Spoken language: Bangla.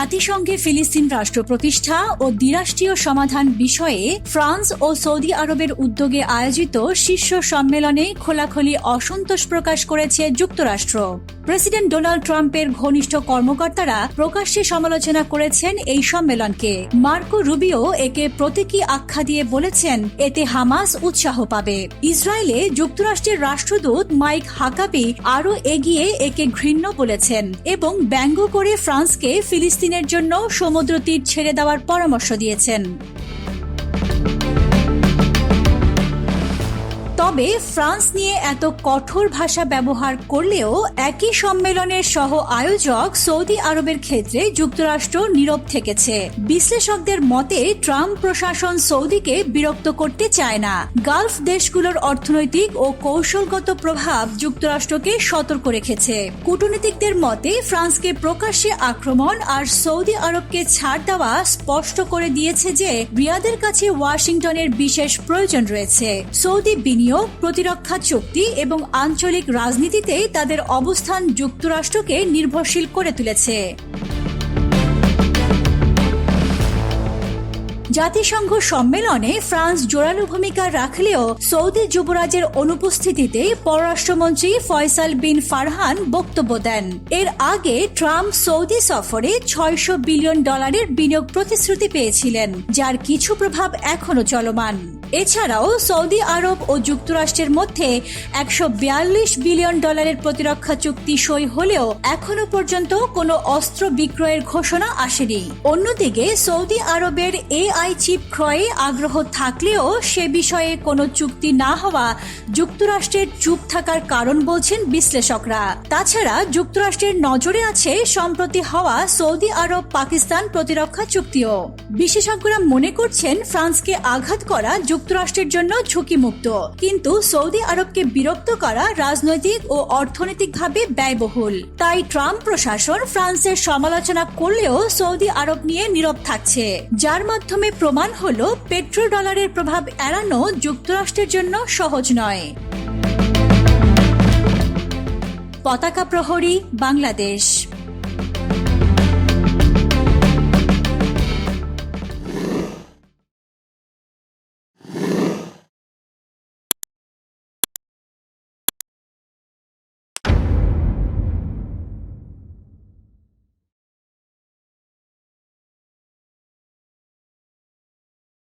জাতিসংঘে ফিলিস্তিন রাষ্ট্র প্রতিষ্ঠা ও দ্বিরাষ্ট্রীয় সমাধান বিষয়ে ফ্রান্স ও সৌদি আরবের উদ্যোগে আয়োজিত শীর্ষ সম্মেলনে খোলাখুলি অসন্তোষ প্রকাশ করেছে যুক্তরাষ্ট্র। প্রেসিডেন্ট ডোনাল্ড ট্রাম্পের ঘনিষ্ঠ কর্মকর্তারা প্রকাশ্যে সমালোচনা করেছেন এই সম্মেলনকে। মার্কো রুবিও একে প্রতীকী আখ্যা দিয়ে বলেছেন, এতে হামাস উৎসাহ পাবে। ইসরায়েলে যুক্তরাষ্ট্রের রাষ্ট্রদূত মাইক হাকাবি আরও এগিয়ে একে ঘৃণ্য বলেছেন এবং ব্যঙ্গ করে ফ্রান্সকে ফিলিস্তিনের জন্য সমুদ্র তীর ছেড়ে দেওয়ার পরামর্শ দিয়েছেন। তবে ফ্রান্স নিয়ে এত কঠোর ভাষা ব্যবহার করলেও একই সম্মেলনের সহ আয়োজক সৌদি আরবের ক্ষেত্রে যুক্তরাষ্ট্র নীরব থেকেছে। বিশ্লেষকদের মতে, ট্রাম্প প্রশাসন সৌদিকে বিরক্ত করতে চায় না। গালফ দেশগুলোর অর্থনৈতিক ও কৌশলগত প্রভাব যুক্তরাষ্ট্রকে সতর্ক রেখেছে। কূটনীতিকদের মতে, ফ্রান্সকে প্রকাশ্যে আক্রমণ আর সৌদি আরবকে ছাড় দেওয়া স্পষ্ট করে দিয়েছে যে, রিয়াদের কাছে ওয়াশিংটনের বিশেষ প্রয়োজন রয়েছে। সৌদি বিনিয়োগ প্রতিরক্ষা চুক্তি এবং আঞ্চলিক রাজনীতিতে তাদের অবস্থান যুক্তরাষ্ট্রকে নির্ভরশীল করে তুলেছে। জাতিসংঘ সম্মেলনে ফ্রান্স জোরালো ভূমিকা রাখলেও সৌদি যুবরাজের অনুপস্থিতিতে পররাষ্ট্রমন্ত্রী ফয়সাল বিন ফারহান বক্তব্য দেন। এর আগে ট্রাম্প সৌদি সফরে ছয়শো বিলিয়ন ডলারের বিনিয়োগ প্রতিশ্রুতি পেয়েছিলেন, যার কিছু প্রভাব এখনও চলমান। এছাড়াও সৌদি আরব ও যুক্তরাষ্ট্রের মধ্যে একশো বিয়াল্লিশ বিলিয়ন ডলারের প্রতিরক্ষা চুক্তি সই হলেও এখনও পর্যন্ত কোনো অস্ত্র বিক্রয়ের ঘোষণা আসেনি। অন্যদিকে সৌদি আরবের এআই চিপ ক্রয়ে আগ্রহ থাকলেও সে বিষয়ে কোনো চুক্তি না হওয়া যুক্তরাষ্ট্রের চুপ থাকার কারণ বলছেন বিশ্লেষকরা। তাছাড়া যুক্তরাষ্ট্রের নজরে আছে সম্প্রতি হওয়া সৌদি আরব পাকিস্তান প্রতিরক্ষা চুক্তিও। বিশেষজ্ঞরা মনে করছেন ফ্রান্সকে আঘাত করা যুক্তরাষ্ট্রের জন্য ঝুঁকিমুক্ত। কিন্তু সৌদি আরবকে বিরক্ত করা রাজনৈতিক ও অর্থনৈতিকভাবে ব্যয়বহুল। তাই ট্রাম্প প্রশাসন ফ্রান্সের সমালোচনা করলেও সৌদি আরব নিয়ে নীরব থাকছে। যার মাধ্যমে প্রমাণ হল পেট্রো ডলারের প্রভাব এড়ানো যুক্তরাষ্ট্রের জন্য সহজ নয়। পতাকা প্রহরী বাংলাদেশ।